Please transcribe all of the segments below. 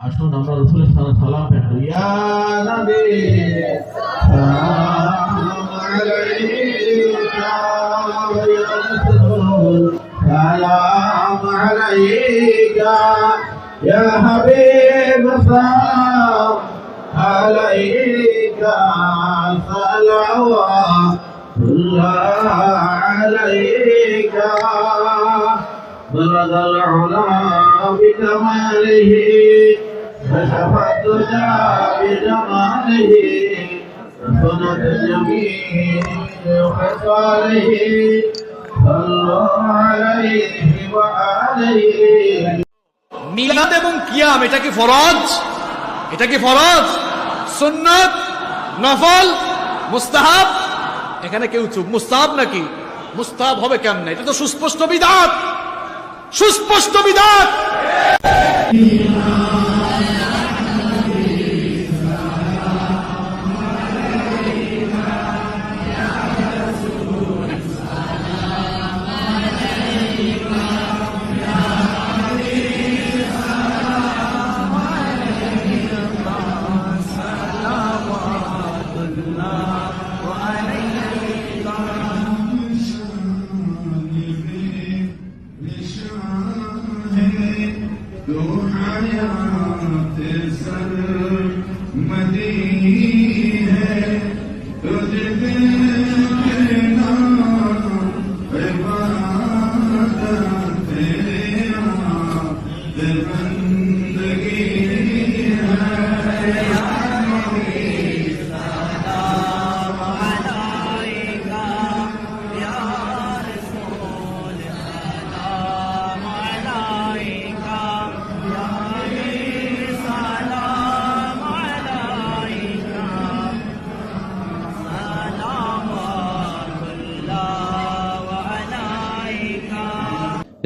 আসুন আমরা রসুলের সালাম সালাম পেটু ইয়া নবী সালাম আলাইকা ইয়া রাসূল সালাম আলাইকা ইয়া হাবিব সালাম আলাইকা সালাওয়াতুল্লাহ আলাইকা بلغ العلا بكماله كشف الدجى بجماله فسنت جميع خصاله صلوا عليه وآله মিলাদ এবং কিয়াম এটা কি ফরজ এটা কি ফরজ সুন্নত নফল মুস্তাহাব এখানে কেউ চুপ মুস্তাহাব নাকি মুস্তাহাব হবে কেমনে এটা তো সুস্পষ্ট বিধাত সুস্পষ্ট বিধাত وعليه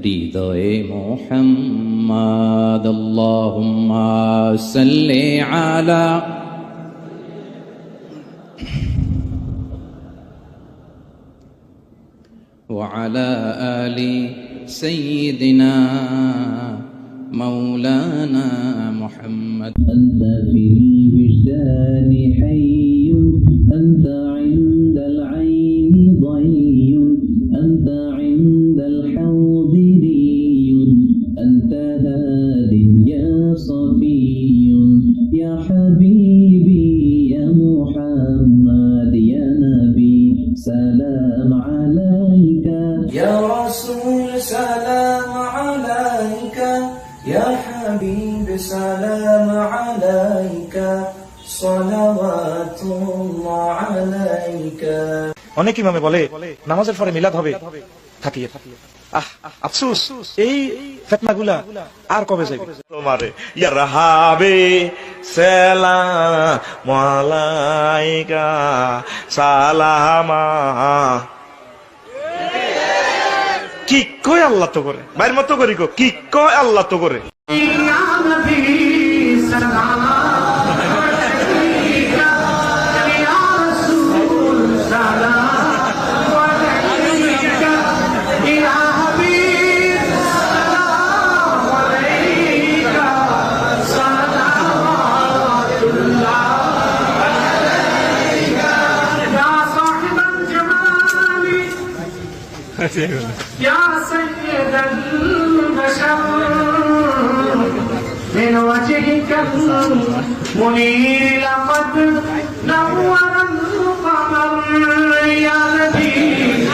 هدي إيه محمد؟ اللهم صل على وعلى آل سيدنا مولانا محمد. الذي بشان حي. سلام عليك يا حبيب سلام عليك صلوات الله عليك অনেক ইমামে বলে নামাজের পরে মিলাদ হবে থাকিয়ে আহ আফসুস এই ফেতনাগুলা আর কবে যাবে তোমারে ইয়ারহাবে সালাম আলাইকা সালামা কি কয় আল্লাহ তো করে? বাইর মতো করি গো কি কয় আল্লাহ তো করে? يا من وجهك المنير لقد نور القمر يا نبي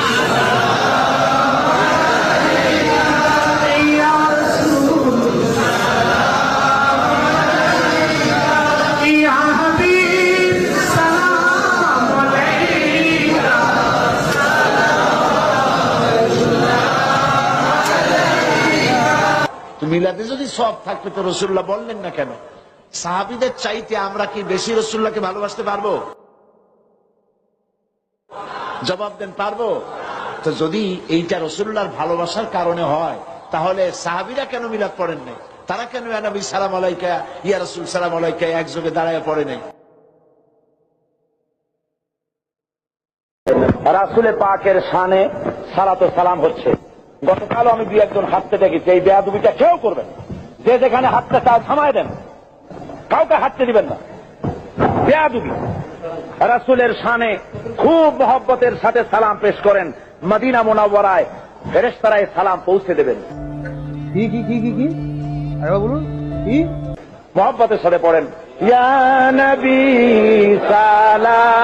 মিলাদে যদি সব থাকবে তো রসুল্লাহ বললেন না কেন? সাহাবিদের চাইতে আমরা কি বেশি রসুল্লাহকে ভালোবাসতে পারব? জবাব দেন, পারব। তো যদি এইটা রসুল্লাহর ভালোবাসার কারণে হয়, তাহলে সাহাবিরা কেন মিলাদ পড়েন নাই? তারা কেন, ইয়া নবী, সালাম আলাইকা, ইয়া রসুল, সালাম আলাইকা একযোগে দাঁড়ায় পড়ে নাই? রাসুলে পাকের শানে সালাত সালাম হচ্ছে। গতকাল আমি দুই একজন হাততে দেখেছি এই বেয়াদুবিটা কেউ করবেন যে যেখানে হাতটা চায় থামায় দেন। কাউকে হাঁটতে দিবেন না। বেয়াদুবি। রাসুলের শানে খুব মহব্বতের সাথে সালাম পেশ করেন মদিনা মোনাওয়ারায়। ফেরেশতারায় সালাম পৌঁছে দেবেন। কি কি কি কি কি? আরে বলুন কি? মহব্বতের সাথে পড়েন ইয়া নবী সালাম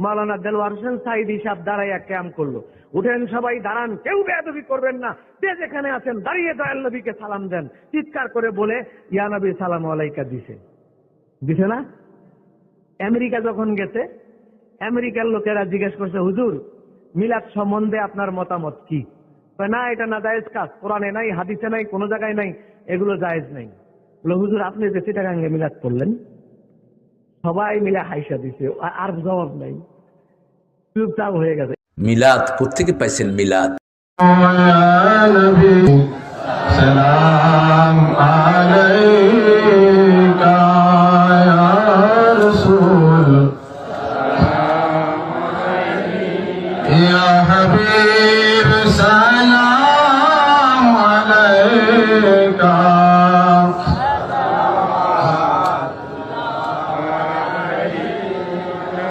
মাওলানা দেলওয়ার হোসেন সাইদি সাহেব দাঁড়াইয়া ক্যাম করল। উঠেন সবাই, দাঁড়ান, কেউ বেয়াদবি করবেন না। যে যেখানে আছেন, দাঁড়িয়ে দয়াল নবীকে সালাম দেন। চিৎকার করে বলে, ইয়া নবী, সালাম আলাইকা দিছে। দিছে না? আমেরিকা যখন গেছে, আমেরিকার লোকেরা জিজ্ঞেস করছে, হুজুর, মিলাদ সম্বন্ধে আপনার মতামত কি? না, এটা না জায়েজ কাজ। কোরআনে নাই, হাদিসে নাই, কোনো জায়গায় নাই, এগুলো জায়েজ নাই। বলে, হুজুর, আপনি যে চিটাগাঙ্গে মিলাদ করলেন সবাই মিলে হাইসা দিছে। আর জবাব নাই। চুপচাপ হয়ে গেছে। মিলাদ কোথেকে পাইছেন মিলাদ? সালাম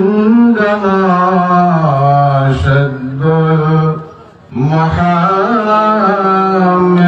عندنا شد المحامل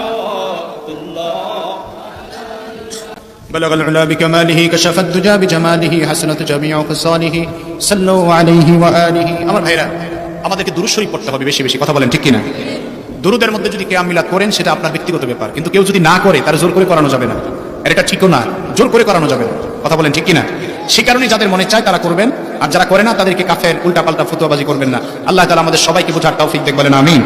بلغ العلا بكماله كشف الدجى بجماله حسنت جميع خصاله صلوا عليه وآله আমার ভাইরা আমাদেরকে দুরূদ শরীফ পড়তে হবে বেশি বেশি কথা বলেন ঠিক কিনা দুরুদের মধ্যে যদি কেয়াম মিলাদ করেন সেটা আপনার ব্যক্তিগত ব্যাপার কিন্তু কেউ যদি না করে তার জোর করে করানো যাবে না আর এটা ঠিকও না জোর করে করানো যাবে না কথা বলেন ঠিক কিনা সে কারণে যাদের মনে চায় তারা করবেন আর যারা করে না তাদেরকে কাফের উল্টা পাল্টা ফতুয়াবাজি করবেন না আল্লাহ তাআলা আমাদের সবাইকে বোঝার তৌফিক দেখ বলেন আমিন